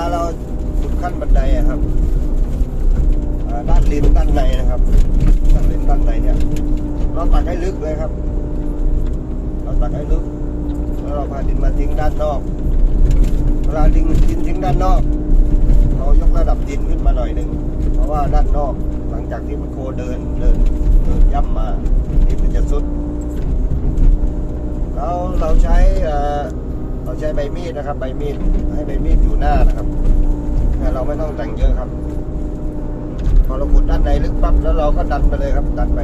าเราขุดขั้นบันไดอะครับด้านริมด้านในนะครับด้านริมด้านในเนี่ย เราตักให้ลึกเลยครับ เราตักให้ลึก แล้วเราพาดินมาทิ้งด้านนอกเวลาดินดินทิ้งด้านนอก เรายกระดับดินขึ้นมาหน่อยหนึ่งเพราะว่าด้านนอกหลังจากที่มันโคเดินเดินเดินย่ำมาดินมันจะสุดเราเราใช้ เราใช้ใบมีดนะครับ ใบมีดให้ใบมีดอยู่หน้านะครับเราไม่ต้องแต่งเยอะครับ พอเราขุดด้านในลึกปั๊บแล้วเราก็ดันไปเลยครับ ดันไป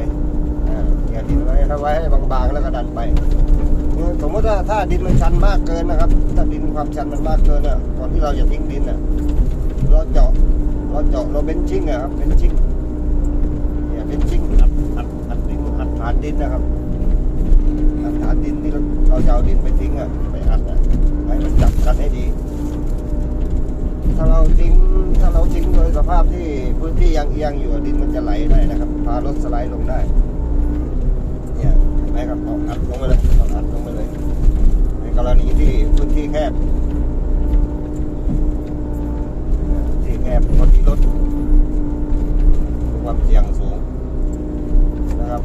อย่าดินไว้ครับไว้ให้บางๆแล้วก็ดันไปสมมติว่าถ้าดินมันชันมากเกินนะครับ ถ้าดินความชันมันมากเกินอะก่อนที่เราจะทิ้งดินอะเราเจาะเราเจาะเราเบนชิ่งอะครับเบนชิ่งเนี่ยเบนชิ่งอัดอัดอัดดินอัดฐานดินนะครับัดฐานดินที่เราเราจะเอาดินไปทิ้งอะไปอัดอะให้มันจับกันให้ดี ถ้าเราทิ้งถ้าเราทิ้งโดยสภาพที่พื้นที่ยังเอียงอยู่ดินมันจะไหลได้นะครับพารถสไลด์ลงได้เนี่ยเห็นไหมครับเอาอัดลงไปเลยเอาอัดลงไปเลย ในกรณีที่พื้นที่แคบที่แคบพอดีรถมีความเสี่ยงสูงนะครับ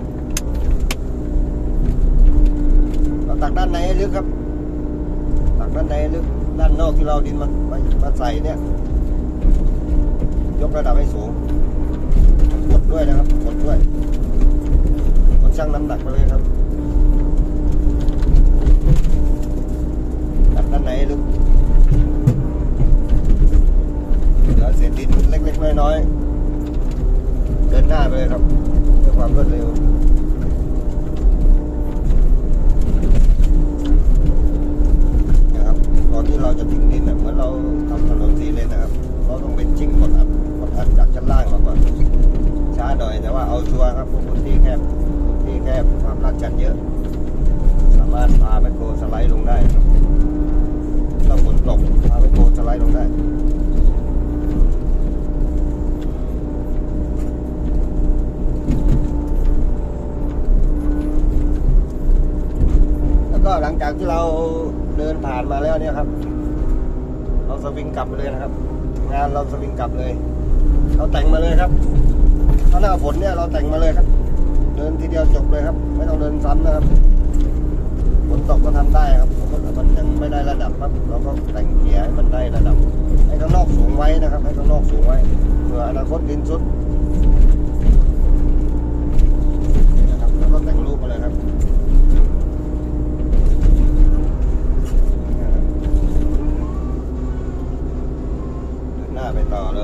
เรา ตักด้านในให้ลึกครับ ตักด้านในให้ลึก ด้านนอกที่เราดินมามามาใส่เนี่ย ยกระดับให้สูง กดด้วยนะครับ กดด้วย กดชั่งน้ำหนักไปเลยครับ ตัดด้านในให้ลึก เหลือเศษดินเล็กๆน้อยๆเดินหน้าไปเลยครับด้วยความรวดเร็ว นะครับตอนที่เราจะทิ้งดินน่ะเหมือนเราทำถ นนสี่เลนนะครับเราต้องเป็นชิ่งกดอัดกดอัดจากชั้นล่างมาก่อนช้าหน่อยแต่ว่าเอาชัวร์ครับพวกพื้นที่แคบพื้นที่แคบความลาดชันเยอะ สามารถพาแมคโครสไลด์ลงได้ถ้าฝนตกพาแมคโครสไลด์ลงได้แล้วก็หลังจากที่เราเดินผ่านมาแล้วเนี่ยครับ เราสวิงกลับเลยนะครับ งานเราสวิงกลับเลย เราแต่งมาเลยครับถ้าหน้าฝนเนี่ยเราแต่งมาเลยครับ เดินทีเดียวจบเลยครับ ไม่ต้องเดินซ้ำนะครับฝนตกก็ทำได้ครับมันยังไม่ได้ระดับครับเราก็แต่งเกียร์ให้มันได้ระดับ ให้ข้างนอกสูงไว้นะครับ ให้ข้างนอกสูงไว้เผื่ออนาคตดินสุด đó